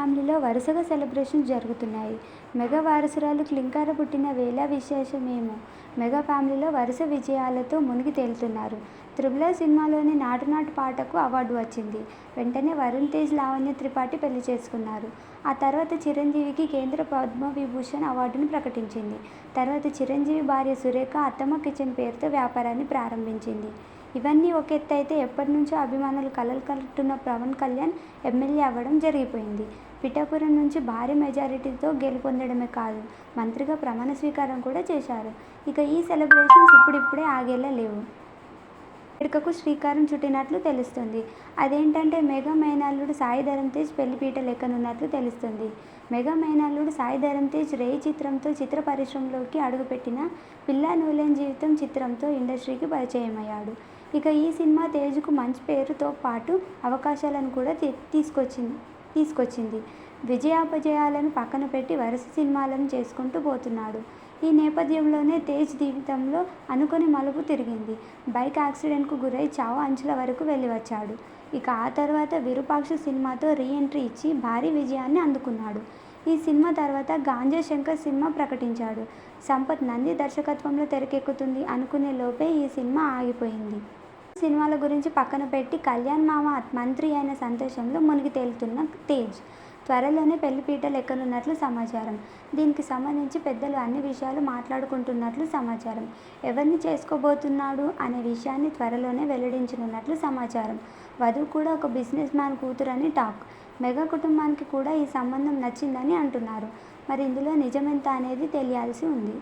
ఫ్యామిలీలో వరుసగా సెలబ్రేషన్స్ జరుగుతున్నాయి. మెగా వారసురాలు క్లింకార పుట్టిన వేళ విశేషమేమో. మెగా ఫ్యామిలీలో వరుస విజయాలతో మునిగి తేలుతున్నారు. త్రిబుల్ సినిమాలోని నాటు నాటు పాటకు అవార్డు వచ్చింది. వెంటనే వరుణ్ తేజ్ లావణ్య త్రిపాఠి పెళ్ళి చేసుకున్నారు. ఆ తర్వాత చిరంజీవికి కేంద్ర పద్మవిభూషణ్ అవార్డును ప్రకటించింది. తర్వాత చిరంజీవి భార్య సురేఖ అత్తమ్మ కిచెన్ పేరుతో వ్యాపారాన్ని ప్రారంభించింది. ఇవన్నీ ఒక ఎత్తు అయితే ఎప్పటి నుంచో అభిమానులు కలలు కంటున్న పవన్ కళ్యాణ్ ఎమ్మెల్యే అవ్వడం జరిగిపోయింది. పిఠాపురం నుంచి భారీ మెజారిటీతో గెలుపొందడమే కాదు మంత్రిగా ప్రమాణ స్వీకారం కూడా చేశారు. ఇక ఈ సెలబ్రేషన్స్ ఇప్పుడిప్పుడే ఆగేలా లేవు. వేడుకకు శ్రీకారం చుట్టినట్లు తెలుస్తుంది. అదేంటంటే మెగా మేనల్లుడు సాయి ధరమ్ తేజ్ పెళ్ళిపీట లెక్కనున్నట్లు తెలుస్తుంది. మెగా మేనల్లుడు సాయి ధరమ్ తేజ్ రేయ్ చిత్రంతో చిత్ర పరిశ్రమలోకి అడుగుపెట్టిన పిల్లా నూలెన్ జీవితం చిత్రంతో ఇండస్ట్రీకి పరిచయమయ్యాడు. ఇక ఈ సినిమా తేజ్కు మంచి పేరుతో పాటు అవకాశాలను కూడా తీసుకొచ్చింది. తీసుకొచ్చింది. విజయాపజయాలను పక్కన పెట్టి వరుస సినిమాలను చేసుకుంటూ పోతున్నాడు. ఈ నేపథ్యంలోనే తేజ్ జీవితంలో అనుకుని మలుపు తిరిగింది. బైక్ యాక్సిడెంట్కు గురై చావు అంచుల వరకు వెళ్ళి వచ్చాడు ఇక ఆ తర్వాత విరూపాక్ష సినిమాతో రీ ఎంట్రీ ఇచ్చి భారీ విజయాన్ని అందుకున్నాడు. ఈ సినిమా తర్వాత గాంజా శంకర్ సినిమా ప్రకటించాడు. సంపత్ నంది దర్శకత్వంలో తెరకెక్కుతుంది అనుకునే లోపే ఈ సినిమా ఆగిపోయింది. సినిమాల గురించి పక్కన పెట్టి కళ్యాణ్ మామ మంత్రి అయిన సంతోషంలో మునిగి తేలుతున్న తేజ్. త్వరలోనే పెళ్ళిపీటలు ఎక్కనున్నట్లు సమాచారం. దీనికి సంబంధించి పెద్దలు అన్ని విషయాలు మాట్లాడుకుంటున్నట్లు సమాచారం. ఎవరిని చేసుకోబోతున్నాడు అనే విషయాన్ని త్వరలోనే వెల్లడించనున్నట్లు సమాచారం. వధువు కూడా ఒక బిజినెస్ మ్యాన్ కూతురని టాక్. మెగా కుటుంబానికి కూడా ఈ సంబంధం నచ్చిందని అంటున్నారు. మరి ఇందులో నిజమెంత అనేది తెలియాల్సి ఉంది.